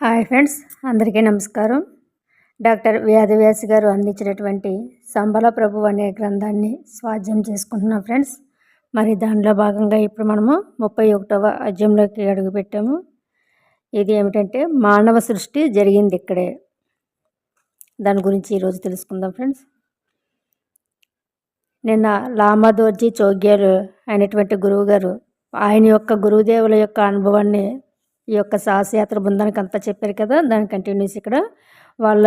Hi friends అందరికీ నమస్కారం. Doctor వ్యాధవ్యాసి గారు అందించినటువంటి సంబల ప్రభు అనే గ్రంథాన్ని స్వాధ్యం చేసుకుంటున్నాం ఫ్రెండ్స్. మరి దానిలో భాగంగా ఇప్పుడు మనము ముప్పై ఒకటవ అధ్యయంలోకి అడుగుపెట్టాము ఇది ఏమిటంటే మానవ సృష్టి జరిగింది ఇక్కడే. దాని గురించి ఈరోజు తెలుసుకుందాం ఫ్రెండ్స్. నిన్న లామాదోర్జీ చోగ్యాలు అయినటువంటి గురువు గారు ఆయన యొక్క గురుదేవుల యొక్క అనుభవాన్ని ఈ యొక్క సాహసయాత్ర బృందానికి అంతా చెప్పారు కదా దాని కంటిన్యూస్ ఇక్కడ. వాళ్ళ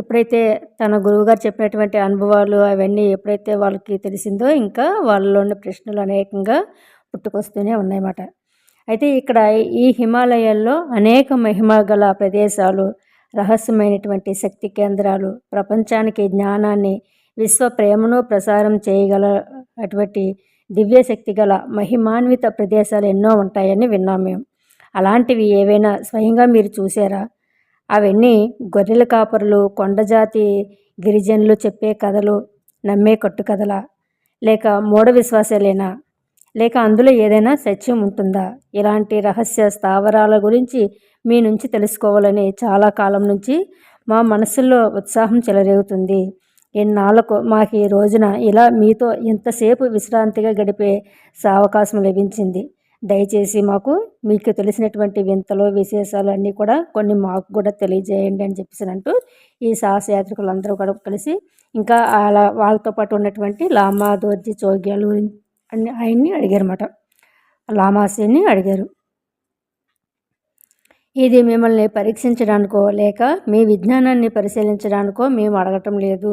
ఎప్పుడైతే తన గురువుగారు చెప్పినటువంటి అనుభవాలు అవన్నీ ఎప్పుడైతే వాళ్ళకి తెలిసిందో ఇంకా వాళ్ళలోని ప్రశ్నలు అనేకంగా పుట్టుకొస్తూనే ఉన్నాయన్నమాట. అయితే ఇక్కడ ఈ హిమాలయాల్లో అనేక మహిమ గల ప్రదేశాలు రహస్యమైనటువంటి శక్తి కేంద్రాలు ప్రపంచానికి జ్ఞానాన్ని విశ్వ ప్రేమను ప్రసారం చేయగల అటువంటి దివ్యశక్తి గల మహిమాన్విత ప్రదేశాలు ఎన్నో ఉంటాయని విన్నాం మేము. అలాంటివి ఏవైనా స్వయంగా మీరు చూసారా అవన్నీ గొర్రెల కాపరులు కొండజాతి గిరిజనులు చెప్పే కథలు నమ్మే కట్టు కథలా? లేక మూఢ విశ్వాసాలేనా? లేక అందులో ఏదైనా సత్యం ఉంటుందా? ఇలాంటి రహస్య స్థావరాల గురించి మీ నుంచి తెలుసుకోవాలని చాలా కాలం నుంచి మా మనసుల్లో ఉత్సాహం చెలరేగుతుంది. ఎన్నాళ్ళకు మాకు ఈ రోజున ఇలా మీతో ఇంతసేపు విశ్రాంతిగా గడిపే సావకాశం లభించింది. దయచేసి మాకు మీకు తెలిసినటువంటి వింతలు విశేషాలు అన్నీ కూడా కొన్ని మాకు కూడా తెలియజేయండి అని చెప్పేసి అంటూ ఈ సాహసయాత్రికులందరూ కూడా కలిసి ఇంకా అలా వాళ్ళతో పాటు ఉన్నటువంటి లామా దోర్జీ చోగ్యాలు అన్ని ఆయన్ని అడిగారన్నమాట. లామాసిని అడిగారు. ఇది మిమ్మల్ని పరీక్షించడానికో లేక మీ విజ్ఞానాన్ని పరిశీలించడానికో మేము అడగటం లేదు.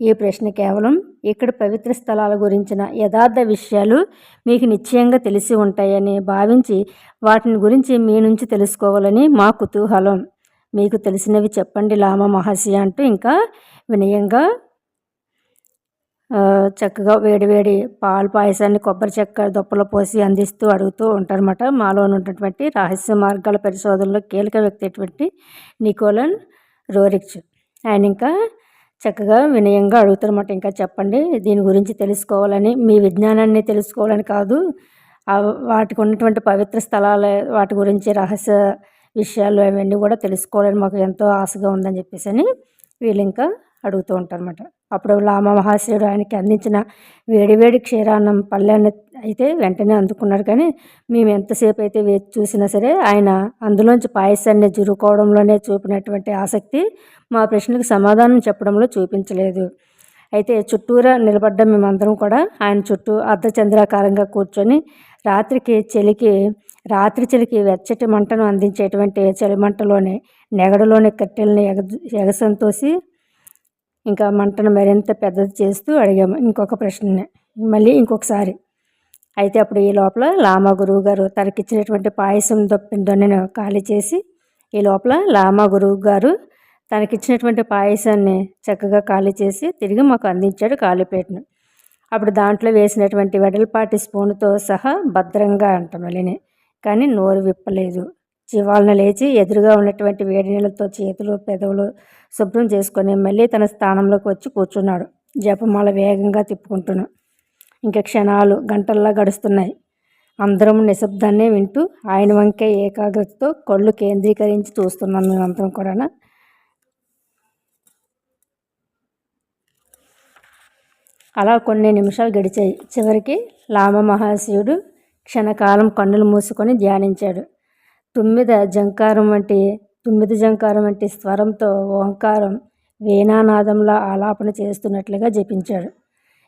ఈ ప్రశ్న కేవలం ఇక్కడ పవిత్ర స్థలాల గురించిన యథార్థ విషయాలు మీకు నిశ్చయంగా తెలిసి ఉంటాయని భావించి వాటిని గురించి మీ నుంచి తెలుసుకోవాలని మా కుతూహలం. మీకు తెలిసినవి చెప్పండి లామ మహర్షి అంటూ ఇంకా వినయంగా చక్కగా వేడివేడి పాలు పాయసాన్ని కొబ్బరి చెక్క దుప్పలో పోసి అందిస్తూ అడుగుతూ ఉంటారన్నమాట. మాలో ఉన్నటువంటి రహస్య మార్గాల పరిశోధనలో కీలక వ్యక్తి అటువంటి నికోలన్ రోరిక్చ్ ఆయన ఇంకా చక్కగా వినయంగా అడుగుతారన్నమాట ఇంకా చెప్పండి దీని గురించి తెలుసుకోవాలని మీ విజ్ఞానాన్ని తెలుసుకోవాలని కాదు వాటికి ఉన్నటువంటి పవిత్ర స్థలాల వాటి గురించి రహస్య విషయాలు అవన్నీ కూడా తెలుసుకోవాలని మాకు ఎంతో ఆశగా ఉందని చెప్పేసి అని వీళ్ళు ఇంకా అడుగుతూ ఉంటారన్నమాట అప్పుడు లామ మహాశయుడు ఆయనకి అందించిన వేడివేడి క్షీరాన్నం పళ్ళాన్ని అయితే వెంటనే అందుకున్నాడు. కానీ మేము ఎంతసేపు అయితే వేచి చూసినా సరే ఆయన అందులోంచి పాయసాన్ని జురుకోవడంలోనే చూపినటువంటి ఆసక్తి మా ప్రశ్నలకు సమాధానం చెప్పడంలో చూపించలేదు. అయితే చుట్టూరా నిలబడ్డ మేమందరం కూడా ఆయన చుట్టూ అర్ధచంద్రాకారంగా కూర్చొని రాత్రికి చలికి రాత్రి చలికి వెచ్చటి మంటను అందించేటువంటి చలి మంటలోనే నెగడలోని కట్టెలను ఎగ ఎగసంతోసి ఇంకా మంటను మరింత పెద్దది చేస్తూ అడిగాము. ఇంకొక ప్రశ్నని మళ్ళీ ఇంకొకసారి. అయితే అప్పుడు ఈ లోపల లామా గురువు గారు తనకిచ్చినటువంటి పాయసం దొన్నెను ఖాళీ చేసి ఈ లోపల లామా గురువు గారు తనకిచ్చినటువంటి పాయసాన్ని చక్కగా ఖాళీ చేసి తిరిగి మాకు అందించాడు కాలిపేటను అప్పుడు దాంట్లో వేసినటువంటి వెడల్పాటి స్పూన్తో సహా భద్రంగా అంట మళ్ళీనే. కానీ నోరు విప్పలేదు. జీవాలను లేచి ఎదురుగా ఉన్నటువంటి వేడి నీళ్ళతో చేతులు పెదవులు శుభ్రం చేసుకొని మళ్ళీ తన స్థానంలోకి వచ్చి కూర్చున్నాడు. జపమాల వేగంగా తిప్పుకుంటున్నా ఇంకా క్షణాలు గంటల్లా గడుస్తున్నాయి. అందరం నిశ్శబ్దాన్నే వింటూ ఆయన వంకే ఏకాగ్రతతో కళ్ళు కేంద్రీకరించి చూస్తున్నాం మేమందరం కూడా అలా కొన్ని నిమిషాలు గడిచాయి. చివరికి లామ మహాశివుడు క్షణకాలం కన్నులు మూసుకొని ధ్యానించాడు. తుమ్మిద జంకారం వంటి తుమ్మిద జంకారం వంటి స్వరంతో ఓంకారం వేణానాదంలా ఆలాపన చేస్తున్నట్లుగా జపించాడు.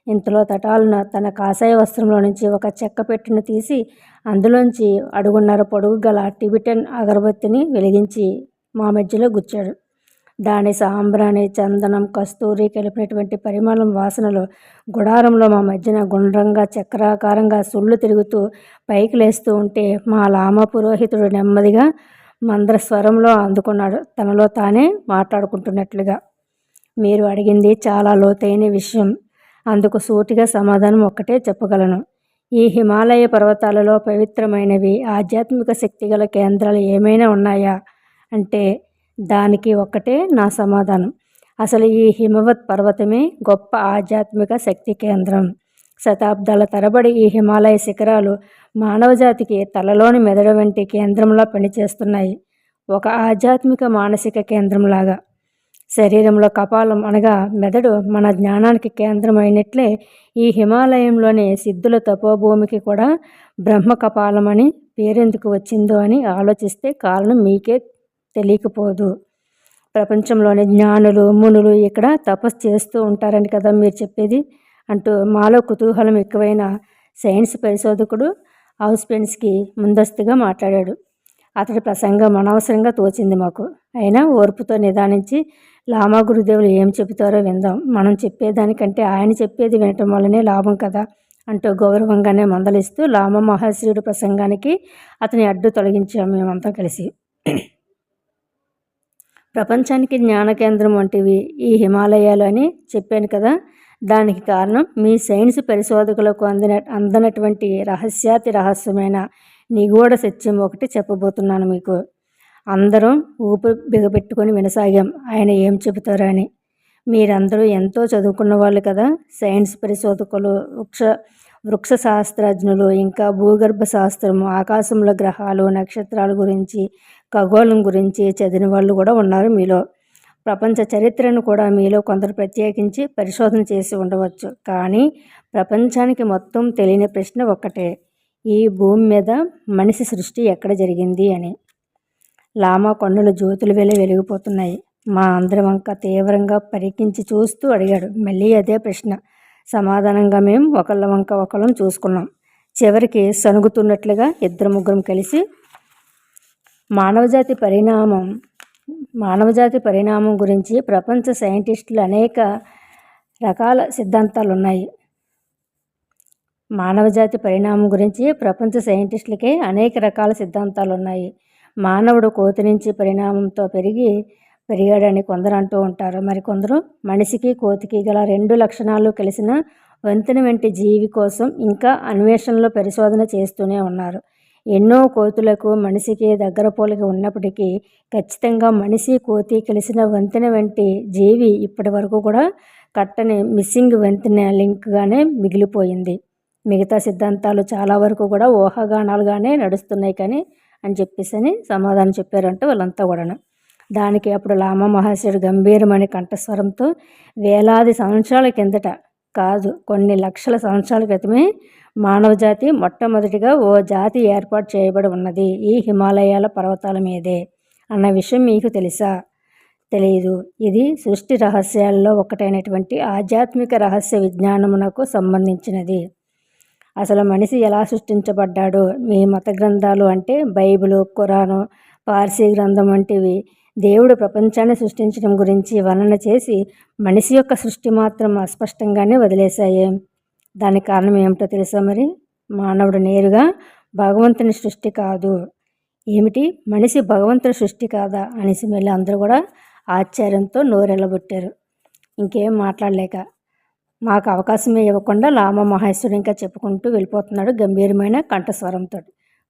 ఇంతలో తటాలున తన కాషాయ వస్త్రంలో నుంచి ఒక చెక్క పెట్టును తీసి అందులోంచి అడుగున్నర పొడుగు గల టిబిటన్ అగరబత్తిని వెలిగించి మా మధ్యలో గుచ్చాడు. దాని సాంబ్రాణి చందనం కస్తూరి కలిపినటువంటి పరిమళం వాసనలు గుడారంలో మా మధ్యన గుండ్రంగా చక్రాకారంగా సుళ్ళు తిరుగుతూ పైకి లేస్తూ ఉంటే మా లామ పురోహితుడు నెమ్మదిగా మంద్ర స్వరంలో అందుకున్నాడు. తనలో తానే మాట్లాడుకుంటున్నట్లుగా. మీరు అడిగింది చాలా లోతైన విషయం. అందుకు సూటిగా సమాధానం ఒక్కటే చెప్పగలను. ఈ హిమాలయ పర్వతాలలో పవిత్రమైనవి ఆధ్యాత్మిక శక్తిగల కేంద్రాలు ఏమైనా ఉన్నాయా? అంటే దానికి ఒక్కటే నా సమాధానం. అసలు ఈ హిమవత్ పర్వతమే గొప్ప ఆధ్యాత్మిక శక్తి కేంద్రం. శతాబ్దాల తరబడి ఈ హిమాలయ శిఖరాలు మానవజాతికి తలలోని మెదడు వంటి కేంద్రంలో పనిచేస్తున్నాయి. ఒక ఆధ్యాత్మిక మానసిక కేంద్రంలాగా. శరీరంలో కపాలం అనగా మెదడు మన జ్ఞానానికి కేంద్రం అయినట్లే ఈ హిమాలయంలోని సిద్ధుల తపోభూమికి కూడా బ్రహ్మ కపాలమని పేరెందుకు వచ్చిందో అని ఆలోచిస్తే కారణం మీకే తెలియకపోదు. ప్రపంచంలోని జ్ఞానులు మునులు ఇక్కడ తపస్సు చేస్తూ ఉంటారని కదా మీరు చెప్పేది? అంటూ మాలో కుతూహలం ఎక్కువైన సైన్స్ పరిశోధకుడు హౌస్ పెన్స్కి ముందస్తుగా మాట్లాడాడు. అతడి ప్రసంగం అనవసరంగా తోచింది మాకు. అయినా ఓర్పుతో నిదానించి లామా గురుదేవులు ఏం చెబుతారో విందాం. మనం చెప్పేదానికంటే ఆయన చెప్పేది వినటం వల్లనే లాభం కదా అంటూ గౌరవంగానే మందలిస్తూ లామ మహాశ్రీయుడు ప్రసంగానికి అతని అడ్డు తొలగించాము మేమంతా కలిసి. ప్రపంచానికి జ్ఞాన కేంద్రం వంటివి ఈ హిమాలయాలు అని చెప్పాను కదా. దానికి కారణం మీ సైన్స్ పరిశోధకులకు అందిన అందనటువంటి రహస్యాతి రహస్యమైన నిగూఢ సత్యం ఒకటి చెప్పబోతున్నాను మీకు. అందరం ఊపిరి బిగపెట్టుకొని వినసాగాం. ఆయన ఏం చెబుతారని మీరందరూ ఎంతో చదువుకున్న వాళ్ళు కదా. సైన్స్ పరిశోధకులు వృక్ష వృక్ష శాస్త్రజ్ఞులు ఇంకా భూగర్భ శాస్త్రము ఆకాశంలో గ్రహాలు నక్షత్రాల గురించి ఖగోళం గురించి చదివిన వాళ్ళు కూడా ఉన్నారు మీలో. ప్రపంచ చరిత్రను కూడా మీలో కొందరు ప్రత్యేకించి పరిశోధన చేసి ఉండవచ్చు. కానీ ప్రపంచానికి మొత్తం తెలియని ప్రశ్న ఒక్కటే. ఈ భూమి మీద మనిషి సృష్టి ఎక్కడ జరిగింది అని. లామా కొండలు జ్యోతులు వెళ్ళి వెలిగిపోతున్నాయి. మా అందరం వంక తీవ్రంగా పరికించి చూస్తూ అడిగాడు. మళ్ళీ అదే ప్రశ్న. సమాధానంగా మేము ఒకళ్ళ వంక ఒకళ్ళం చూసుకున్నాం. చివరికి సనుగుతున్నట్లుగా ఇద్దరు ముగ్గురం కలిసి మానవజాతి పరిణామం మానవజాతి పరిణామం గురించి ప్రపంచ సైంటిస్టులు అనేక రకాల సిద్ధాంతాలు ఉన్నాయి మానవజాతి పరిణామం గురించి ప్రపంచ సైంటిస్టులకే అనేక రకాల సిద్ధాంతాలు ఉన్నాయి మానవుడు కోతి నుంచి పరిణామంతో పెరిగి పెరిగాడని కొందరు అంటూ ఉంటారు. మరికొందరు మనిషికి కోతికి గల రెండు లక్షణాలు కలిసిన వంతెన వంటి జీవి కోసం ఇంకా అన్వేషణలో పరిశోధన చేస్తూనే ఉన్నారు. ఎన్నో కోతులకు మనిషికి దగ్గర పోలిక ఉన్నప్పటికీ ఖచ్చితంగా మనిషి కోతి కలిసిన వంతెన వంటి జీవి ఇప్పటి వరకు కూడా కట్టని మిస్సింగ్ వంతెన లింక్గానే మిగిలిపోయింది. మిగతా సిద్ధాంతాలు చాలా వరకు కూడా ఊహాగానాలుగానే నడుస్తున్నాయి కానీ అని చెప్పేసి అని సమాధానం చెప్పారంట వాళ్ళంతా కూడాను. దానికి అప్పుడు లామ మహర్షుడు గంభీరమైన కంఠస్వరంతో వేలాది సంవత్సరాల కిందట కాదు కొన్ని లక్షల సంవత్సరాల క్రితమే మానవజాతి మొట్టమొదటిగా ఓ జాతి ఏర్పాటు చేయబడి ఉన్నది ఈ హిమాలయాల పర్వతాల మీదే అన్న విషయం మీకు తెలుసా? తెలియదు ఇది సృష్టి రహస్యాల్లో ఒకటైనటువంటి ఆధ్యాత్మిక రహస్య విజ్ఞానమునకు సంబంధించినది. అసలు మనిషి ఎలా సృష్టించబడ్డాడో? మీ మత గ్రంథాలు అంటే బైబిలు ఖురాను పార్సీ గ్రంథం వంటివి. దేవుడు ప్రపంచాన్ని సృష్టించడం గురించి వర్ణన చేసి మనిషి యొక్క సృష్టి మాత్రం అస్పష్టంగానే వదిలేశాయి. దానికి కారణం ఏమిటో తెలుసా మరి? మానవుడు నేరుగా భగవంతుని సృష్టి కాదు. ఏమిటి? మనిషి భగవంతుని సృష్టి కాదా అనేసి మళ్ళీ అందరూ కూడా ఆశ్చర్యంతో నోరెళ్ళబొట్టారు. ఇంకేం మాట్లాడలేక. మాకు అవకాశమే ఇవ్వకుండా లామ మహేశ్వరు ఇంకా చెప్పుకుంటూ వెళ్ళిపోతున్నాడు గంభీరమైన కంఠస్వరంతో.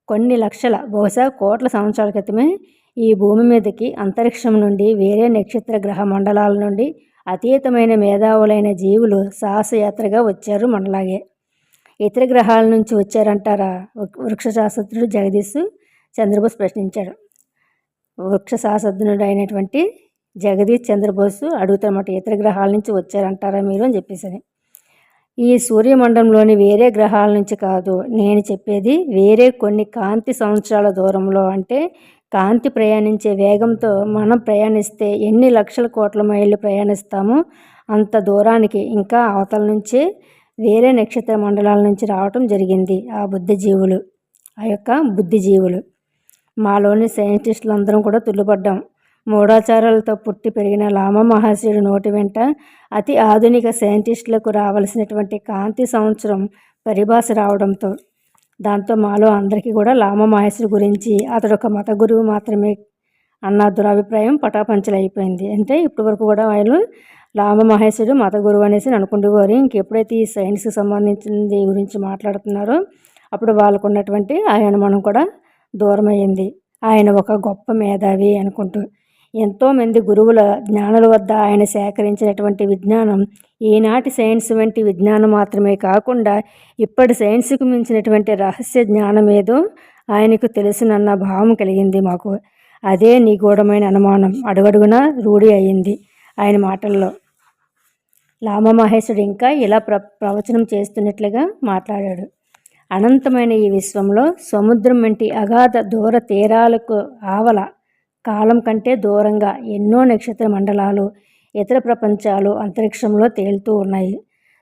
కొన్ని లక్షల బహుశా కోట్ల సంవత్సరాల క్రితమే ఈ భూమి మీదకి అంతరిక్షం నుండి వేరే నక్షత్ర గ్రహ మండలాల నుండి అతీతమైన మేధావులైన జీవులు సాహసయాత్రగా వచ్చారు మనలాగే. ఇతర గ్రహాల నుంచి వచ్చారంటారా? వృక్ష శాస్త్రుడు జగదీశ్ చంద్రబోస్ ప్రశ్నించాడు. వృక్ష శాస్త్రజ్ఞుడు అయినటువంటి జగదీష్ చంద్రబోసు అడుగుతారన్నమాట ఇతర గ్రహాల నుంచి వచ్చారంటారా మీరు అని చెప్పేసి ఈ సూర్యమండలంలోని వేరే గ్రహాల నుంచి కాదు నేను చెప్పేది వేరే కొన్ని కాంతి సంవత్సరాల దూరంలో. అంటే కాంతి ప్రయాణించే వేగంతో మనం ప్రయాణిస్తే ఎన్ని లక్షల కోట్ల మైళ్ళు ప్రయాణిస్తామో అంత దూరానికి ఇంకా అవతల నుంచే వేరే నక్షత్ర మండలాల నుంచి రావటం జరిగింది ఆ బుద్ధిజీవులు ఆ యొక్క బుద్ధిజీవులు. మాలోని సైంటిస్టులు అందరం కూడా తుల్లుపడ్డాం. మూఢాచారాలతో పుట్టి పెరిగిన లామ మహర్షుడి నోటి వెంట అతి ఆధునిక సైంటిస్టులకు రావలసినటువంటి కాంతి సంవత్సరం పరిభాష రావడంతో దాంతో మాలో అందరికీ కూడా లామ మహర్షి గురించి అతడు ఒక మత గురువు మాత్రమే అన్న దురాభిప్రాయం పటాపంచలైపోయింది. అంటే ఇప్పటి వరకు కూడా ఆయన లామ మహేశ్వరుడు మత గురువు అనేసి అనుకుంటేవారు ఇంకెప్పుడైతే ఈ సైన్స్కి సంబంధించింది గురించి మాట్లాడుతున్నారో అప్పుడు వాళ్ళకు ఉన్నటువంటి ఆయన మనం కూడా దూరమైంది ఆయన ఒక గొప్ప మేధావి అనుకుంటూ ఎంతోమంది గురువుల జ్ఞానుల వద్ద ఆయన సేకరించినటువంటి విజ్ఞానం ఈనాటి సైన్స్ వంటి విజ్ఞానం మాత్రమే కాకుండా ఇప్పటి సైన్స్కు మించినటువంటి రహస్య జ్ఞానం ఏదో ఆయనకు తెలుసునన్న భావం కలిగింది మాకు. అదే నిగూఢమైన అనుమానం. అడుగడుగున రూఢి అయింది ఆయన మాటల్లో. లామమహేశుడు ఇంకా ఇలా ప్ర ప్రవచనం చేస్తున్నట్లుగా మాట్లాడాడు. అనంతమైన ఈ విశ్వంలో సముద్రం వంటి అగాధ దూర తీరాలకు ఆవల కాలం కంటే దూరంగా ఎన్నో నక్షత్ర మండలాలు ఇతర ప్రపంచాలు అంతరిక్షంలో తేలుతూ ఉన్నాయి.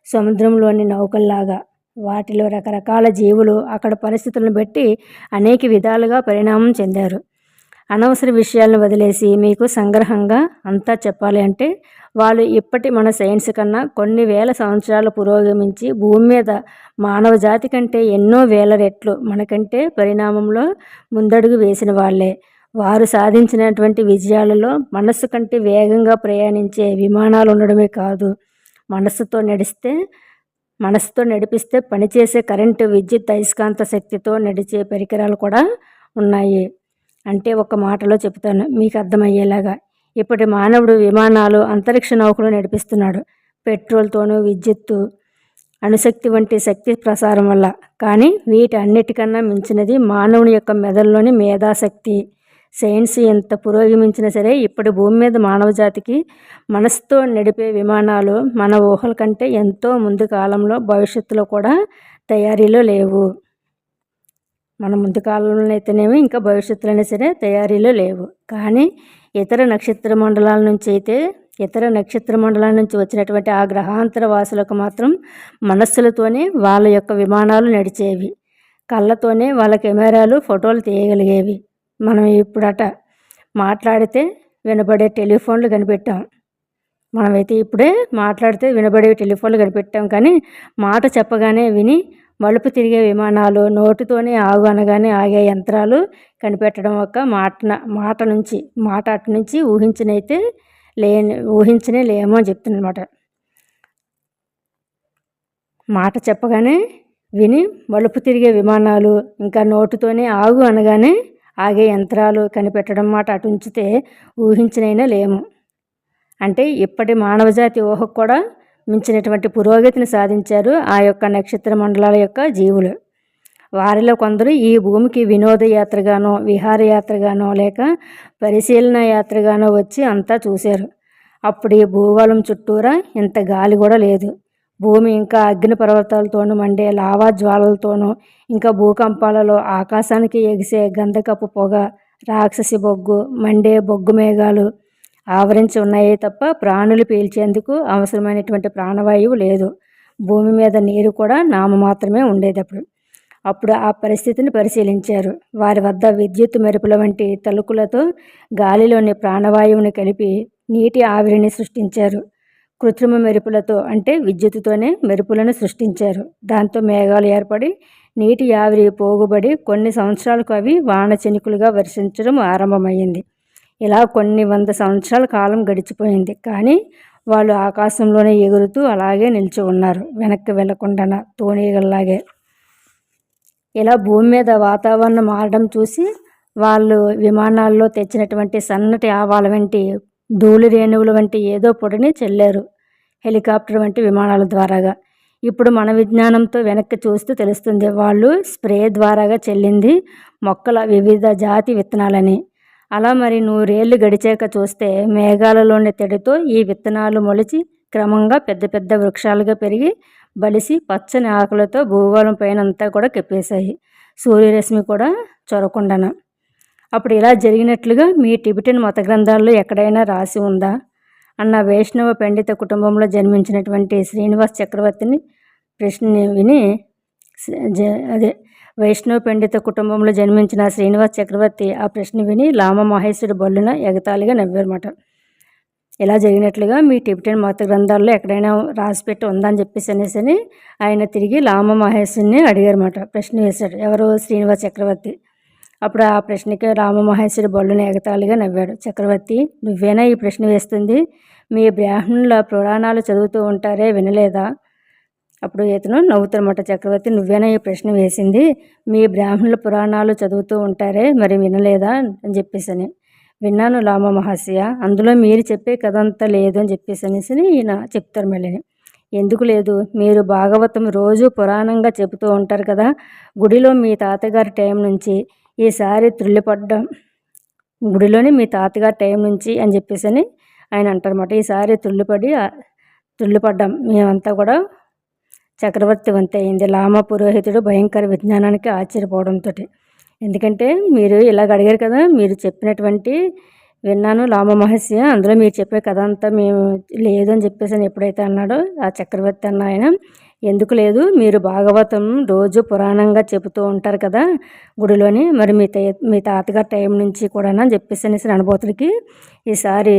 సముద్రంలోని నౌకల్లాగా వాటిలో రకరకాల జీవులు అక్కడ పరిస్థితులను బట్టి అనేక విధాలుగా పరిణామం చెందారు. అనవసర విషయాలను వదిలేసి మీకు సంగ్రహంగా అంతా చెప్పాలి అంటే వాళ్ళు ఇప్పటి మన సైన్స్ కన్నా కొన్ని వేల సంవత్సరాలు పురోగమించి భూమి మీద మానవ జాతి కంటే ఎన్నో వేల రెట్లు మనకంటే పరిణామంలో ముందడుగు వేసిన వాళ్ళే. వారు సాధించినటువంటి విజయాలలో మనస్సు కంటే వేగంగా ప్రయాణించే విమానాలు ఉండడమే కాదు. మనస్సుతో నడిస్తే మనసుతో నడిపిస్తే పనిచేసే కరెంటు విద్యుత్ అయస్కాంత శక్తితో నడిచే పరికరాలు కూడా ఉన్నాయి. అంటే ఒక మాటలో చెప్తాను మీకు అర్థమయ్యేలాగా. ఇప్పటి మానవుడు విమానాలు అంతరిక్ష నౌకలు నడిపిస్తున్నాడు. పెట్రోల్తోనూ విద్యుత్తు అణుశక్తి వంటి శక్తి ప్రసారం వల్ల. కానీ వీటి అన్నిటికన్నా మించినది మానవుని యొక్క మెదడులోని మేధాశక్తి. సైన్స్ ఎంత పురోగమించినా సరే ఇప్పుడు భూమి మీద మానవజాతికి మనసుతో నడిపే విమానాలు మన ఊహల కంటే ఎంతో ముందు కాలంలో భవిష్యత్తులో కూడా తయారీలో లేవు. మన ముందు కాలంలో అయితేనేమి ఇంకా భవిష్యత్తులో సరే తయారీలో లేవు. కానీ ఇతర నక్షత్ర మండలాల నుంచి అయితే ఇతర నక్షత్ర మండలాల నుంచి వచ్చినటువంటి ఆ గ్రహాంతర వాసులకు మాత్రం మనస్సులతోనే వాళ్ళ యొక్క విమానాలు నడిచేవి. కళ్ళతోనే వాళ్ళ కెమెరాలు ఫోటోలు తీయగలిగేవి. మనం ఇప్పుడట మాట్లాడితే వినబడే టెలిఫోన్లు కనిపెట్టాం. మనమైతే ఇప్పుడే మాట్లాడితే వినబడే టెలిఫోన్లు కనిపెట్టాం. కానీ మాట చెప్పగానే విని మలుపు తిరిగే విమానాలు నోటితోనే ఆగు అనగానే ఆగే యంత్రాలు కనిపెట్టడం ఒక మాట మాట నుంచి మాట అటు నుంచి ఊహించినైతే లేని ఊహించనే లేమో అని చెప్తుందనమాట మాట చెప్పగానే విని మలుపు తిరిగే విమానాలు ఇంకా నోటితోనే ఆగు అనగానే ఆగే యంత్రాలు కనిపెట్టడం మాట అటు ఉంచితే ఊహించినైనా లేము. అంటే ఇప్పటి మానవజాతి ఊహకు కూడా మించినటువంటి పురోగతిని సాధించారు ఆ యొక్క నక్షత్ర మండలాల యొక్క జీవులు. వారిలో కొందరు ఈ భూమికి వినోదయాత్రగానో విహారయాత్రగానో లేక పరిశీలన యాత్రగానో వచ్చి అంతా చూశారు. అప్పుడు ఈ భూగోళం చుట్టూరా ఇంత గాలి కూడా లేదు. భూమి ఇంకా అగ్ని పర్వతాలతోనూ మండే లావా జ్వాలలతోనూ ఇంకా భూకంపాలలో ఆకాశానికి ఎగిసే గంధకపు పొగ రాక్షసి బొగ్గు మండే బొగ్గు మేఘాలు ఆవరించి ఉన్నాయే తప్ప ప్రాణులు పీల్చేందుకు అవసరమైనటువంటి ప్రాణవాయువు లేదు. భూమి మీద నీరు కూడా నామ మాత్రమే ఉండేటప్పుడు. అప్పుడు ఆ పరిస్థితిని పరిశీలించారు. వారి వద్ద విద్యుత్ మెరుపుల వంటి తలుకులతో గాలిలోని ప్రాణవాయువుని కలిపి నీటి ఆవిరిని సృష్టించారు. కృత్రిమ మెరుపులతో అంటే విద్యుత్తుతోనే మెరుపులను సృష్టించారు. దాంతో మేఘాలు ఏర్పడి నీటి ఆవిరి పోగుబడి కొన్ని సంవత్సరాలకు అవి వాన చినుకులుగా వర్షించడం ఆరంభమైంది. ఇలా కొన్ని వంద సంవత్సరాల కాలం గడిచిపోయింది. కానీ వాళ్ళు ఆకాశంలోనే ఎగురుతూ అలాగే నిలిచి ఉన్నారు. వెనక్కి వెళ్ళకుండా తోనీగల్లాగే. ఇలా భూమి మీద వాతావరణం మారడం చూసి వాళ్ళు విమానాల్లో తెచ్చినటువంటి సన్నటి ఆవాల వంటి ధూళి రేణువుల వంటి ఏదో పొడిని చెల్లారు హెలికాప్టర్ వంటి విమానాల ద్వారాగా. ఇప్పుడు మన విజ్ఞానంతో వెనక్కి చూస్తూ తెలుస్తుంది వాళ్ళు స్ప్రే ద్వారాగా చెల్లింది మొక్కల వివిధ జాతి విత్తనాలని. అలా మరి నూరేళ్ళు గడిచాక చూస్తే మేఘాలలోని తెడితో ఈ విత్తనాలు మొలిచి క్రమంగా పెద్ద పెద్ద వృక్షాలుగా పెరిగి బలిసి పచ్చని ఆకులతో భూగోళం పైన అంతా కూడా కెప్పేశాయి. సూర్యరశ్మి కూడా చొరకుండాన. అప్పుడు ఇలా జరిగినట్లుగా మీ టిబిటన్ మత గ్రంథాల్లో ఎక్కడైనా రాసి ఉందా? అన్న వైష్ణవ పండిత కుటుంబంలో జన్మించినటువంటి శ్రీనివాస్ చక్రవర్తిని ప్రశ్న విని అదే వైష్ణవ పండిత కుటుంబంలో జన్మించిన శ్రీనివాస్ చక్రవర్తి ఆ ప్రశ్న విని లామ మహేశ్వరుడు బొల్లున ఎగతాళిగా నవ్వారన్నమాట. ఇలా జరిగినట్లుగా మీ టిబిటన్ మత గ్రంథాల్లో ఎక్కడైనా రాసిపెట్టి ఉందని చెప్పేసి అనేసి ఆయన తిరిగి లామ అడిగారు అడిగారన్నమాట. ప్రశ్న వేశాడు ఎవరు? శ్రీనివాస్ చక్రవర్తి. అప్పుడు ఆ ప్రశ్నకి రామ మహేశ్వరి ఎగతాళిగా నవ్వాడు. చక్రవర్తి నువ్వేనా ఈ ప్రశ్న వేస్తుంది? మీ బ్రాహ్మణుల పురాణాలు చదువుతూ ఉంటారే వినలేదా? అప్పుడు ఇతను నవ్వుతున్నమాట. చక్రవర్తి నువ్వేనా ఈ ప్రశ్న వేసింది? మీ బ్రాహ్మణుల పురాణాలు చదువుతూ ఉంటారే మరి వినలేదా? అని చెప్పేసి అని విన్నాను లామ మహాశయ అందులో మీరు చెప్పే కథ అంతా లేదు అని చెప్పేసి అనేసి ఈయన చెప్తారు మళ్ళీ. ఎందుకు లేదు? మీరు భాగవతం రోజు పురాణంగా చెబుతూ ఉంటారు కదా. గుడిలో మీ తాతగారి టైం నుంచి ఈసారి త్రుళ్ళిపడ్డం. గుడిలోని మీ తాతగారి టైం నుంచి అని చెప్పేసి అని ఆయన అంటారన్నమాట. ఈసారి తుళ్ళిపడి తుళ్ళిపడ్డాం మేమంతా కూడా చక్రవర్తి వంత అయింది. లామ పురోహితుడు భయంకర విజ్ఞానానికి ఆశ్చర్యపోవడంతో ఎందుకంటే మీరు ఇలాగ అడిగారు కదా మీరు చెప్పినటువంటి విన్నాను లామ మహస్య అందులో మీరు చెప్పే కథ అంతా మేము లేదని చెప్పేసి అని ఎప్పుడైతే అన్నాడో ఆ చక్రవర్తి అన్న ఆయన ఎందుకు లేదు? మీరు భాగవతం రోజు పురాణంగా చెబుతూ ఉంటారు కదా గుడిలోని. మరి మీ మీ తాతగారి టైం నుంచి కూడా చెప్పేసి అనేసి అనుభూతుడికి ఈసారి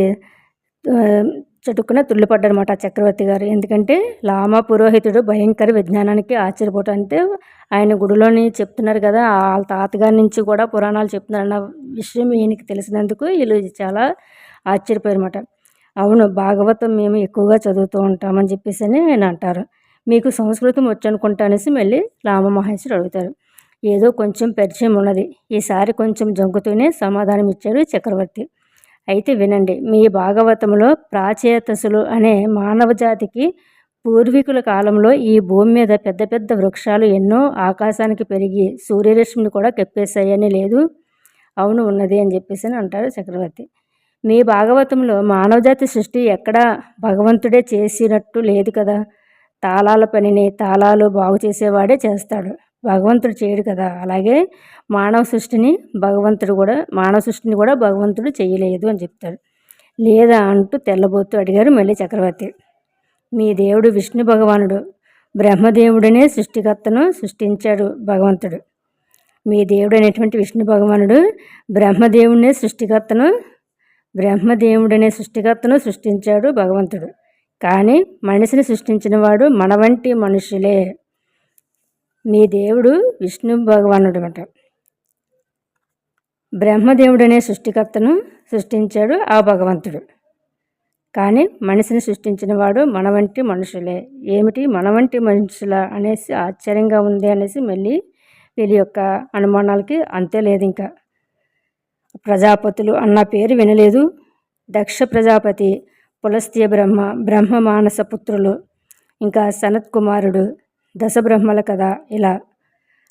చటుక్కున తుళ్ళిపడ్డారన్నమాట చక్రవర్తి గారు. ఎందుకంటే లామా పురోహితుడు భయంకర విజ్ఞానానికి ఆశ్చర్యపోవటం అంటే ఆయన గుడిలోని చెప్తున్నారు కదా వాళ్ళ తాతగారి నుంచి కూడా పురాణాలు చెప్తున్నారన్న విషయం ఈయనకి తెలిసినందుకు వీళ్ళు చాలా ఆశ్చర్యపోయారన్నమాట. అవును భాగవతం మేము ఎక్కువగా చదువుతూ ఉంటామని చెప్పేసి అని ఆయన అంటారు. మీకు సంస్కృతం వచ్చనుకుంటా అనేసి మళ్ళీ రామమహేశ్వరుడు అడుగుతారు. ఏదో కొంచెం పరిచయం ఉన్నది. ఈసారి కొంచెం జంకుతూనే సమాధానం ఇచ్చాడు చక్రవర్తి. అయితే వినండి మీ భాగవతంలో ప్రాచేతసులు అనే మానవ జాతికి పూర్వీకుల కాలంలో ఈ భూమి మీద పెద్ద పెద్ద వృక్షాలు ఎన్నో ఆకాశానికి పెరిగి సూర్యరశ్మిని కూడా కప్పేశాయని లేదు అవును ఉన్నది అని చెప్పేసి అని అంటారు చక్రవర్తి. మీ భాగవతంలో మానవజాతి సృష్టి ఎక్కడా భగవంతుడే చేసినట్టు లేదు కదా? తాళాల పనిని తాళాలు బాగు చేసేవాడే చేస్తాడు. భగవంతుడు చేయడు కదా. అలాగే మానవ సృష్టిని భగవంతుడు కూడా మానవ సృష్టిని కూడా భగవంతుడు చేయలేదు అని చెప్తాడు. లేదా అంటూ తెల్లబోతూ అడిగారు మళ్ళీ చక్రవర్తి. మీ దేవుడు విష్ణు భగవానుడు. బ్రహ్మదేవుడనే సృష్టికర్తను సృష్టించాడు భగవంతుడు. మీ దేవుడు అనేటువంటి విష్ణు భగవానుడు బ్రహ్మదేవుడినే సృష్టికర్తను బ్రహ్మదేవుడనే సృష్టికర్తను సృష్టించాడు భగవంతుడు. కానీ మనిషిని సృష్టించిన వాడు మన వంటి మనుషులే. మీ దేవుడు విష్ణు భగవానుడు అంట బ్రహ్మదేవుడనే సృష్టికర్తను సృష్టించాడు ఆ భగవంతుడు. కానీ మనిషిని సృష్టించిన వాడు మన వంటి మనుషులే. ఏమిటి మన వంటి మనుషుల అనేసి ఆశ్చర్యంగా ఉంది అనేసి మళ్ళీ వీళ్ళ యొక్క అనుమానాలకి అంతే లేదు ఇంకా. ప్రజాపతులు అన్న పేరు వినలేదు. దక్ష ప్రజాపతి పులస్త్య బ్రహ్మ బ్రహ్మ మానస పుత్రులు ఇంకా సనత్ కుమారుడు దశబ్రహ్మల కదా ఇలా.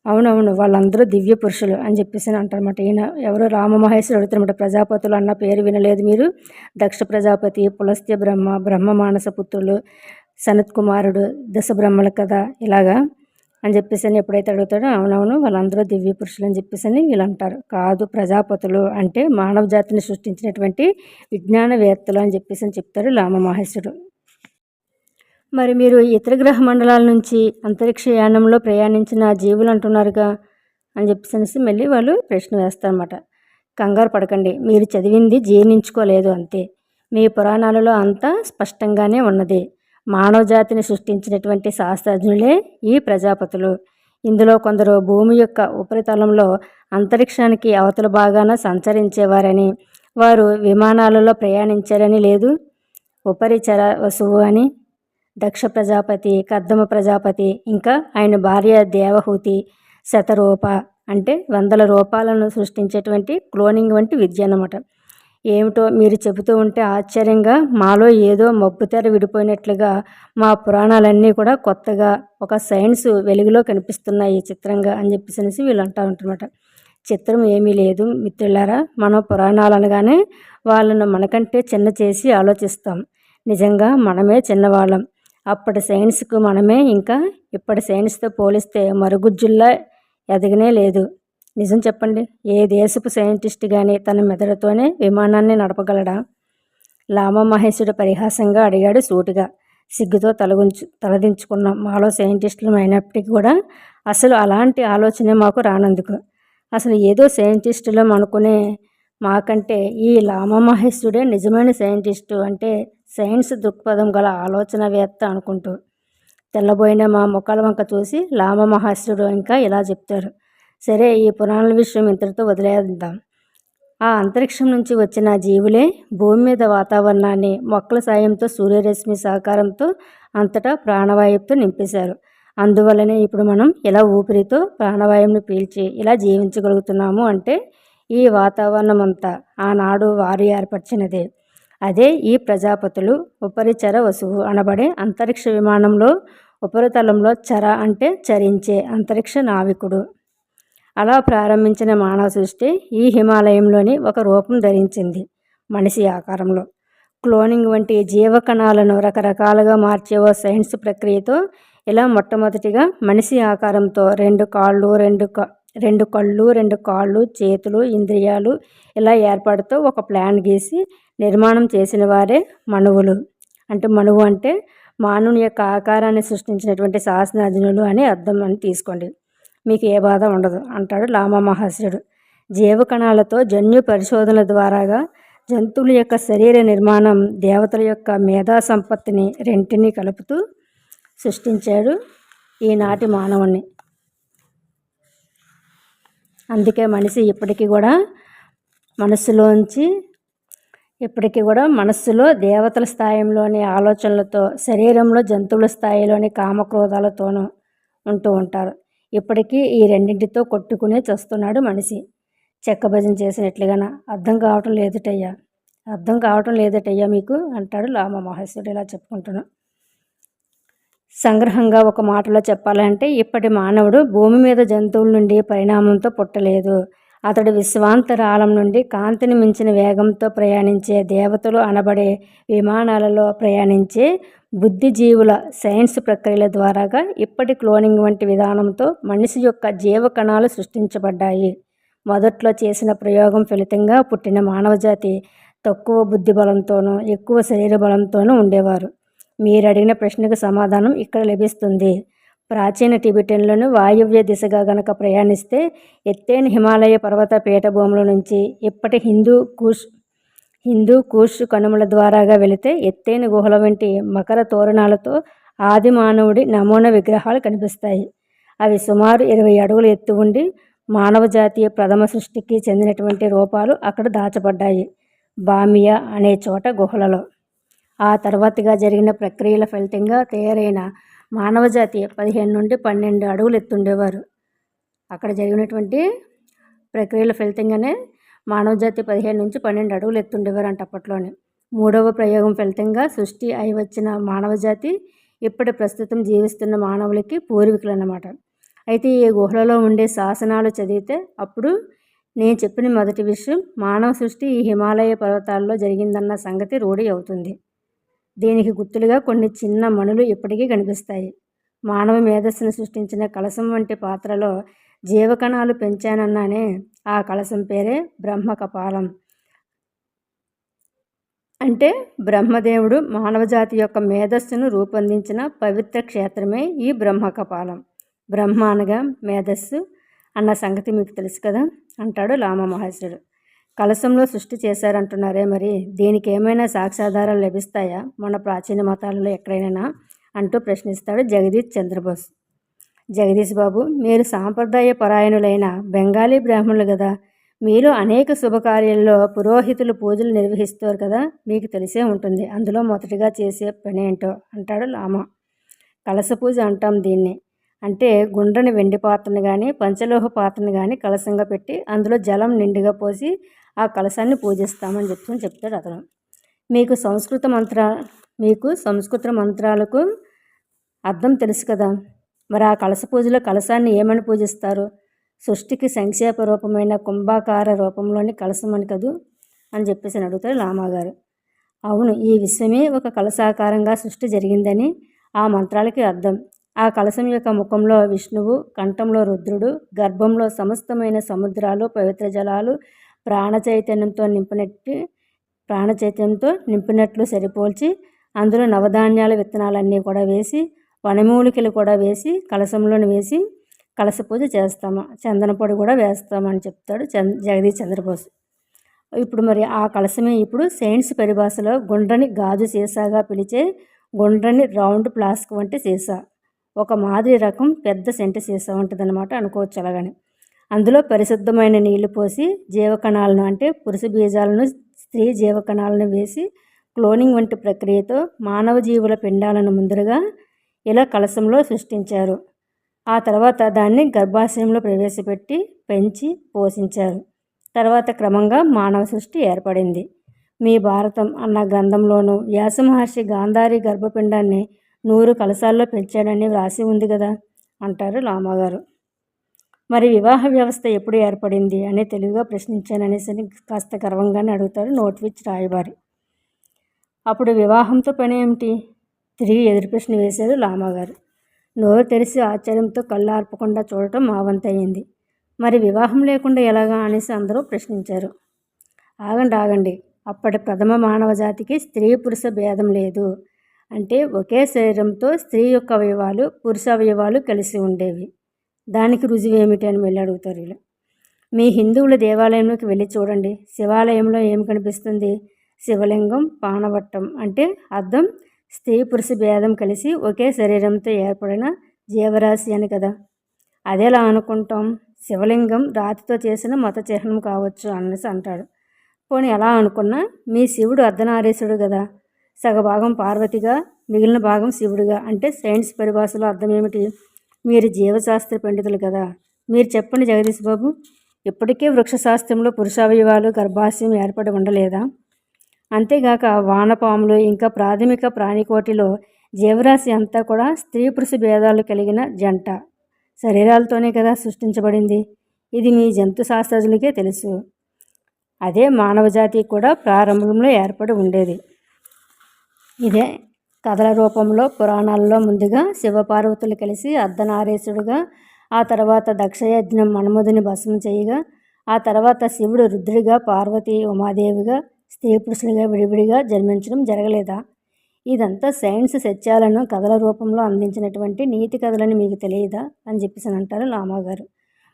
అవునవును వాళ్ళందరూ దివ్య పురుషులు అని చెప్పేసి అంటారన్నమాట ఈయన ఎవరు రామమహేశ్వరు అడుగుతారన్నమాట ప్రజాపతులు అన్న పేరు వినలేదు మీరు. దక్ష ప్రజాపతి పులస్త్య బ్రహ్మ బ్రహ్మ మానస పుత్రులు సనత్ కుమారుడు దశబ్రహ్మల కథ ఇలాగా. అని చెప్పేసి అని ఎప్పుడైతే అడుగుతాడో అవునవును వాళ్ళందరూ దివ్య పురుషులు అని చెప్పేసి అని వీళ్ళు అంటారు. కాదు ప్రజాపతులు అంటే మానవ జాతిని సృష్టించినటువంటి విజ్ఞానవేత్తలు అని చెప్పేసి అని చెప్తారు లామ మహేశ్వరుడు మరి మీరు ఇతర గ్రహ మండలాల నుంచి అంతరిక్ష యానంలో ప్రయాణించిన జీవులు అంటున్నారుగా అని చెప్పేసి మళ్ళీ వాళ్ళు ప్రశ్న వేస్తారన్నమాట. కంగారు పడకండి మీరు చదివింది జీర్ణించుకోలేదు అంతే. మీ పురాణాలలో అంతా స్పష్టంగానే ఉన్నది. మానవ జాతిని సృష్టించినటువంటి శాస్త్రజ్ఞులే ఈ ప్రజాపతులు. ఇందులో కొందరు భూమి యొక్క ఉపరితలంలో అంతరిక్షానికి అవతల భాగాన సంచరించేవారని వారు విమానాలలో ప్రయాణించారని లేదు. ఉపరిచర వసువు అని దక్ష ప్రజాపతి కద్దమ ప్రజాపతి ఇంకా ఆయన భార్య దేవహూతి శతరూప అంటే వందల రూపాలను సృష్టించేటువంటి క్లోనింగ్ వంటి విద్య అన్నమాట. ఏమిటో మీరు చెబుతూ ఉంటే ఆశ్చర్యంగా మాలో ఏదో మబ్బుతెర విడిపోయినట్లుగా మా పురాణాలన్నీ కూడా కొత్తగా ఒక సైన్స్ వెలుగులో కనిపిస్తున్నాయి చిత్రంగా అని చెప్పేసి వీళ్ళు అంటూ ఉంటారన్నమాట చిత్రం ఏమీ లేదు. మిత్రులారా మనం పురాణాలు అనగానే వాళ్ళను మనకంటే చిన్న చేసి ఆలోచిస్తాం. నిజంగా మనమే చిన్నవాళ్ళం. అప్పటి సైన్స్కు మనమే ఇంకా ఇప్పటి సైన్స్తో పోలిస్తే మరుగుజ్జుల్లా ఎదగనే లేదు. నిజం చెప్పండి ఏ దేశపు సైంటిస్ట్ కానీ తన మెదడుతోనే విమానాన్ని నడపగలడా? లామా మహేశుడు పరిహాసంగా అడిగాడు సూటిగా. సిగ్గుతో తలగుంచు తలదించుకున్నాం. మాలో సైంటిస్టులు అయినప్పటికీ కూడా అసలు అలాంటి ఆలోచనే మాకు రానందుకు. అసలు ఏదో సైంటిస్టులు అనుకునే మాకంటే ఈ లామా మహేశుడే నిజమైన సైంటిస్టు అంటే సైన్స్ దృక్పథం గల ఆలోచనవేత్త అనుకుంటూ తెల్లబోయిన మా ముఖాల వంక చూసి లామ మహర్షుడు ఇంకా ఇలా చెప్తారు. సరే ఈ పురాణాల విషయం ఇంతటితో వదిలేద్దాం. ఆ అంతరిక్షం నుంచి వచ్చిన జీవులే భూమి మీద వాతావరణాన్ని మొక్కల సాయంతో సూర్యరశ్మి సహకారంతో అంతటా ప్రాణవాయువుతో నింపేశారు. అందువల్లనే ఇప్పుడు మనం ఇలా ఊపిరితో ప్రాణవాయువుని పీల్చి ఇలా జీవించగలుగుతున్నాము అంటే ఈ వాతావరణం అంతా ఆనాడు వారు ఏర్పరిచినదే. అదే ఈ ప్రజాపతులు ఉపరిచర వసువు అనబడే అంతరిక్ష విమానంలో ఉపరితలంలో చర అంటే చరించే అంతరిక్ష నావికుడు. అలా ప్రారంభించిన మానవ సృష్టి ఈ హిమాలయంలోని ఒక రూపం ధరించింది మనిషి ఆకారంలో. క్లోనింగ్ వంటి జీవకణాలను రకరకాలుగా మార్చే ఓ సైన్స్ ప్రక్రియతో ఇలా మొట్టమొదటిగా మనిషి ఆకారంతో రెండు కాళ్ళు రెండు క రెండు కళ్ళు రెండు కాళ్ళు చేతులు ఇంద్రియాలు ఇలా ఏర్పడుతూ ఒక ప్లాన్ గీసి నిర్మాణం చేసిన వారే మనువులు అంటే మనువు అంటే మానవుని యొక్క ఆకారాన్ని సృష్టించినటువంటి శాసనాధీనులు అని అర్థం అని తీసుకోండి. మీకు ఏ బాధ ఉండదు అంటాడు లామా మహర్షుడు. జీవకణాలతో జన్యు పరిశోధనల ద్వారాగా జంతువుల యొక్క శరీర నిర్మాణం దేవతల యొక్క మేధా సంపత్తిని రెంటిని కలుపుతూ సృష్టించాడు ఈనాటి మానవుణ్ణి. అందుకే మనిషి ఇప్పటికీ కూడా మనస్సులోంచి ఇప్పటికీ కూడా మనస్సులో దేవతల స్థాయిలోని ఆలోచనలతో శరీరంలో జంతువుల స్థాయిలోని కామక్రోధాలతోనూ ఉంటూ ఉంటారు. ఇప్పటికీ ఈ రెండింటితో కొట్టుకునే చస్తున్నాడు మనిషి. చెక్క భజన చేసినట్లుగాన? అర్థం కావటం లేదుటయ్యా. అర్థం కావటం లేదటయ్యా మీకు అంటాడు లామ మహేశ్వరుడు ఇలా చెప్పుకుంటాను సంగ్రహంగా ఒక మాటలో చెప్పాలంటే ఇప్పటి మానవుడు భూమి మీద జంతువుల నుండి పరిణామంతో పుట్టలేదు. అతడు విశ్వాంతరాళం నుండి కాంతిని మించిన వేగంతో ప్రయాణించే దేవతలు అనబడే విమానాలలో ప్రయాణించే బుద్ధిజీవుల సైన్స్ ప్రక్రియల ద్వారాగా ఇప్పటి క్లోనింగ్ వంటి విధానంతో మనిషి యొక్క జీవకణాలు సృష్టించబడ్డాయి. మొదట్లో చేసిన ప్రయోగం ఫలితంగా పుట్టిన మానవజాతి తక్కువ బుద్ధి బలంతోనూ ఎక్కువ శరీర బలంతోనూ ఉండేవారు. మీరు అడిగిన ప్రశ్నకు సమాధానం ఇక్కడ లభిస్తుంది. ప్రాచీన టిబెటన్లను వాయువ్య దిశగా గనక ప్రయాణిస్తే ఎత్తైన హిమాలయ పర్వత పీఠభూముల నుంచి ఇప్పటి హిందూ కూష్ హిందూ కూష్ కనుమల ద్వారాగా వెళితే ఎత్తైన గుహల వంటి మకర తోరణాలతో ఆది మానవుడి నమూనా విగ్రహాలు కనిపిస్తాయి. అవి సుమారు ఇరవై అడుగులు ఎత్తు ఉండి మానవ జాతీయ ప్రథమ సృష్టికి చెందినటువంటి రూపాలు అక్కడ దాచబడ్డాయి. బామియా అనే చోట గుహలలో. ఆ తర్వాతగా జరిగిన ప్రక్రియల ఫలితంగా తయారైన మానవజాతి పదిహేను నుండి పన్నెండు అడుగులు ఎత్తుండేవారు. అక్కడ జరిగినటువంటి ప్రక్రియల ఫలితంగానే మానవజాతి పదిహేను నుంచి పన్నెండు అడుగులు ఎత్తుండేవారు అంట అప్పట్లోనే. మూడవ ప్రయోగం ఫలితంగా సృష్టి అయి వచ్చిన మానవజాతి ఇప్పటి ప్రస్తుతం జీవిస్తున్న మానవులకి పూర్వీకులు అన్నమాట అయితే ఈ గుహలలో ఉండే శాసనాలు చదివితే అప్పుడు నేను చెప్పిన మొదటి విషయం మానవ సృష్టి ఈ హిమాలయ పర్వతాల్లో జరిగిందన్న సంగతి రూఢి అవుతుంది. దీనికి గుర్తులుగా కొన్ని చిన్న మణులు ఇప్పటికీ కనిపిస్తాయి. మానవ మేధస్సును సృష్టించిన కలసం వంటి పాత్రలో జీవకణాలు పెంచానన్నానే ఆ కలసం పేరే బ్రహ్మ కపాలం అంటే బ్రహ్మదేవుడు మానవజాతి యొక్క మేధస్సును రూపొందించిన పవిత్ర క్షేత్రమే ఈ బ్రహ్మ కపాలం బ్రహ్మ అనగా మేధస్సు అన్న సంగతి మీకు తెలుసు కదా అంటాడు లామ మహర్షుడు కలశంలో సృష్టి చేశారంటున్నారే మరి. దీనికి ఏమైనా సాక్ష్యాధారాలు లభిస్తాయా? మన ప్రాచీన మతాలలో ఎక్కడైనా? అంటూ ప్రశ్నిస్తాడు జగదీష్ చంద్రబోస్. జగదీష్ బాబు మీరు సాంప్రదాయ పరాయణులైన బెంగాలీ బ్రాహ్మణులు కదా. మీరు అనేక శుభకార్యాల్లో పురోహితులు పూజలు నిర్వహిస్తారు కదా. మీకు తెలిసే ఉంటుంది. అందులో మొదటిగా చేసే పని ఏంటో అంటాడు లామ. కలస పూజ అంటాం దీన్ని. అంటే గుండ్రని వెండి పాత్రను కానీ పంచలోహ పాత్రను కానీ కలసంగా పెట్టి అందులో జలం నిండుగా పోసి ఆ కలశాన్ని పూజిస్తామని చెప్తూ చెప్తాడు అతను. మీకు సంస్కృత మంత్ర మీకు సంస్కృత మంత్రాలకు అర్థం తెలుసు కదా. మరి ఆ కలశ పూజలో కలశాన్ని ఏమని పూజిస్తారు? సృష్టికి సంక్షేప రూపమైన కుంభాకార రూపంలోని కలశం అని కదూ? అని చెప్పేసి అడుగుతారు లామాగారు. అవును ఈ విశ్వమే ఒక కలసాకారంగా సృష్టి జరిగిందని ఆ మంత్రాలకి అర్థం. ఆ కలశం యొక్క ముఖంలో విష్ణువు కంఠంలో రుద్రుడు గర్భంలో సమస్తమైన సముద్రాలు పవిత్ర జలాలు ప్రాణ చైతన్యంతో నింపినట్టు ప్రాణ చైతన్యంతో నింపినట్లు సరిపోల్చి అందులో నవధాన్యాల విత్తనాలన్నీ కూడా వేసి వనమూలికలు కూడా వేసి కలశంలోని వేసి కలస పూజ చేస్తాము. చందన పొడి కూడా వేస్తామని చెప్తాడు చంద జగదీష్ చంద్రబోస్. ఇప్పుడు మరి ఆ కలశమే ఇప్పుడు సైన్స్ పరిభాషలో గుండ్రని గాజు సీసాగా పిలిచే గుండ్రని రౌండ్ ప్లాస్క్ వంటి సీసా. ఒక మాదిరి రకం పెద్ద సెంట సీసా ఉంటుందన్నమాట అనుకోవచ్చు అలాగని. అందులో పరిశుద్ధమైన నీళ్ళు పోసి జీవకణాలను అంటే పురుష బీజాలను స్త్రీ జీవకణాలను వేసి క్లోనింగ్ వంటి ప్రక్రియతో మానవ జీవుల పిండాలను ముందరగా ఇలా కలశంలో సృష్టించారు. ఆ తర్వాత దాన్ని గర్భాశయంలో ప్రవేశపెట్టి పెంచి పోషించారు. తర్వాత క్రమంగా మానవ సృష్టి ఏర్పడింది. మీ భారతం అన్న గ్రంథంలోనూ వ్యాసమహర్షి గాంధారి గర్భపిండాన్ని నూరు కలశాల్లో పెంచాడని వ్రాసి ఉంది కదా అంటారు లామాగారు మరి వివాహ వ్యవస్థ ఎప్పుడు ఏర్పడింది అని తెలివిగా ప్రశ్నించాననేసి కాస్త గర్వంగానే అడుగుతారు నోట్విచ్ రాయబారి. అప్పుడు వివాహంతో పని ఏమిటి? తిరిగి ఎదురు ప్రశ్న వేశారు లామాగారు. నోరు తెరిచి ఆశ్చర్యంతో కళ్ళు ఆర్పకుండా చూడటం మా వంతయింది మరి వివాహం లేకుండా ఎలాగా అనేసి అందరూ ప్రశ్నించారు. ఆగండి ఆగండి. అప్పటి ప్రథమ మానవ జాతికి స్త్రీ పురుష భేదం లేదు అంటే ఒకే శరీరంతో స్త్రీ యొక్క అవయవాలు పురుష అవయవాలు కలిసి ఉండేవి. దానికి రుజువు ఏమిటి అని వెళ్ళి అడుగుతారు వీళ్ళు. మీ హిందువుల దేవాలయంలోకి వెళ్ళి చూడండి. శివాలయంలో ఏమి కనిపిస్తుంది? శివలింగం పానవట్టం అంటే అర్థం స్త్రీ పురుష భేదం కలిసి ఒకే శరీరంతో ఏర్పడిన జీవరాశి అని కదా. అదేలా అనుకుంటాం. శివలింగం రాతితో చేసిన మత చిహ్నం కావచ్చు అనేసి అంటాడు. పోనీ ఎలా అనుకున్నా మీ శివుడు అర్ధనారీశుడు కదా. సగభాగం పార్వతిగా మిగిలిన భాగం శివుడిగా అంటే సైన్స్ పరిభాషలో అర్థం ఏమిటి? మీరు జీవశాస్త్ర పండితులు కదా. మీరు చెప్పండి జగదీష్ బాబు ఇప్పటికే వృక్షశాస్త్రంలో పురుషావయవాలు గర్భాశయం ఏర్పడి ఉండలేదా? అంతేగాక వానపాములు ఇంకా ప్రాథమిక ప్రాణికోటిలో జీవరాశి అంతా కూడా స్త్రీ పురుష భేదాలు కలిగిన జంట. శరీరాలతోనే కదా సృష్టించబడింది. ఇది మీ జంతు శాస్త్రజ్ఞులకే తెలుసు. అదే మానవజాతి కూడా ప్రారంభంలో ఏర్పడి ఉండేది. ఇదే కథల రూపంలో పురాణాల్లో ముందుగా శివపార్వతులు కలిసి అర్ధనారీసుడుగా ఆ తర్వాత దక్షయజ్ఞం మన్మధుని భస్మం చేయగా ఆ తర్వాత శివుడు రుద్రుడిగా పార్వతి ఉమాదేవిగా స్త్రీ పురుషులుగా విడివిడిగా జన్మించడం జరగలేదా? ఇదంతా సైన్స్ సత్యాలను కథల రూపంలో అందించినటువంటి నీతి కథలని మీకు తెలియదా? అని చెప్పేసి అంటారు లామాగారు.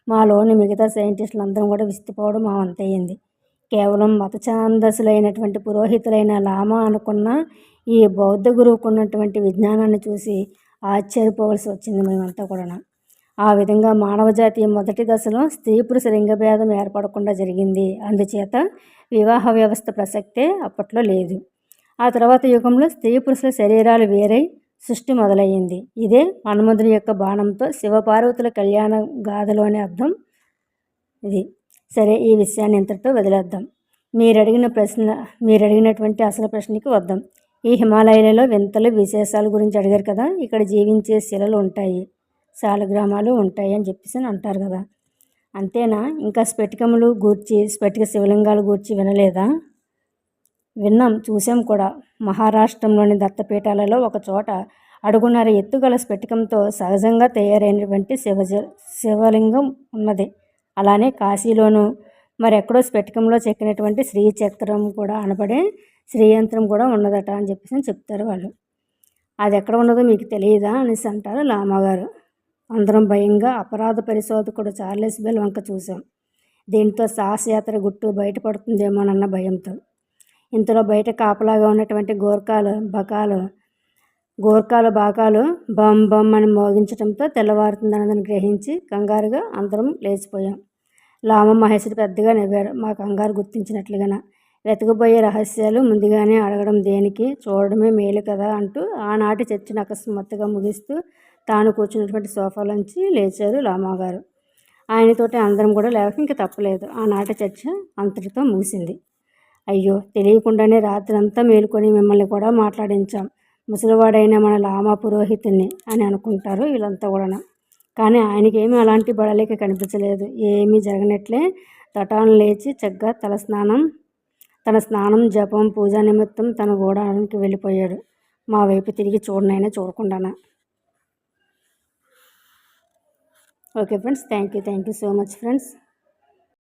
మాలోని మిగతా సైంటిస్టులు అందరం కూడా విసిపోవడం మా వంతయింది. కేవలం మత ఛాందసులైనటువంటి పురోహితులైన లామా అనుకున్న ఈ బౌద్ధ గురువుకు ఉన్నటువంటి విజ్ఞానాన్ని చూసి ఆశ్చర్యపోవలసి వచ్చింది మేమంతా కూడా ఆ విధంగా మానవజాతి మొదటి దశలో స్త్రీ పురుష లింగభేదం ఏర్పడకుండా జరిగింది. అందుచేత వివాహ వ్యవస్థ ప్రసక్తే అప్పట్లో లేదు. ఆ తర్వాత యుగంలో స్త్రీ పురుషుల శరీరాలు వేరై సృష్టి మొదలయ్యింది. ఇదే మన్మధుని యొక్క బాణంతో శివపార్వతుల కళ్యాణ గాథలోని అర్థం ఇది. సరే ఈ విషయాన్ని ఇంతటితో వదిలేద్దాం. మీరు అడిగిన ప్రశ్న మీరు అడిగినటువంటి అసలు ప్రశ్నకి వద్దాం. ఈ హిమాలయాలలో వింతలు విశేషాల గురించి అడిగారు కదా? ఇక్కడ జీవించే శిలలు ఉంటాయి. శాలగ్రామాలు ఉంటాయి అని చెప్పేసి అంటారు కదా? అంతేనా? ఇంకా స్ఫటికములు గూర్చి స్ఫటిక శివలింగాలు గూర్చి వినలేదా? విన్నాం చూసాం కూడా. మహారాష్ట్రంలోని దత్తపీఠాలలో ఒక చోట అడుగున్నర ఎత్తుగల స్ఫటికంతో సహజంగా తయారైనటువంటి శివజ శివలింగం ఉన్నది. అలానే కాశీలోను మరెక్కడో స్ఫటికంలో చెక్కినటువంటి శ్రీచక్రం కూడా అనబడే శ్రీయంత్రం కూడా ఉన్నదట అని చెప్పేసి చెప్తారు వాళ్ళు. అది ఎక్కడ ఉన్నదో మీకు తెలియదా అనేసి అంటారు లామాగారు. అందరం భయంగా అపరాధ పరిశోధకుడు చార్లెస్ బెల్ వంక చూసాం దీంతో సాహసయాత్ర గుట్టు బయటపడుతుందేమోనన్న భయంతో. ఇంతలో బయట కాపలాగా ఉన్నటువంటి గోర్ఖాలు బకాలు గోర్ఖాల బాకాలు బమ్ బమ్ అని మోగించడంతో తెల్లవారుతుందన్నదని గ్రహించి కంగారుగా అందరం లేచిపోయాం. లామ మహేశ్వరి పెద్దగా నవ్వాడు. మా కంగారు గుర్తించినట్లుగానే? వెతకబోయే రహస్యాలు ముందుగానే అడగడం దేనికి? చూడడమే మేలు కదా అంటూ ఆనాటి చర్చను అకస్మాత్తుగా ముగిస్తూ తాను కూర్చున్నటువంటి సోఫాలోంచి లేచారు లామాగారు. ఆయనతోటి అందరం కూడా లేక ఇంకా తప్పలేదు. ఆనాటి చర్చ అంతటితో ముగిసింది. అయ్యో! తెలియకుండానే రాత్రి అంతా మేలుకొని మిమ్మల్ని కూడా మాట్లాడించాం. ముసలివాడైన మన లామా పురోహితుని అని అనుకుంటారు వీళ్ళంతా కూడా కానీ ఆయనకేమీ అలాంటి బడలేక కనిపించలేదు. ఏమీ జరగనట్లే తటాను లేచి చక్కగా తలస్నానం తన స్నానం జపం పూజ నిమిత్తం తన గోడానికి వెళ్ళిపోయాడు. మా వైపు తిరిగి చూడనైనా చూడకుండానా? Okay friends thank you thank you so much friends.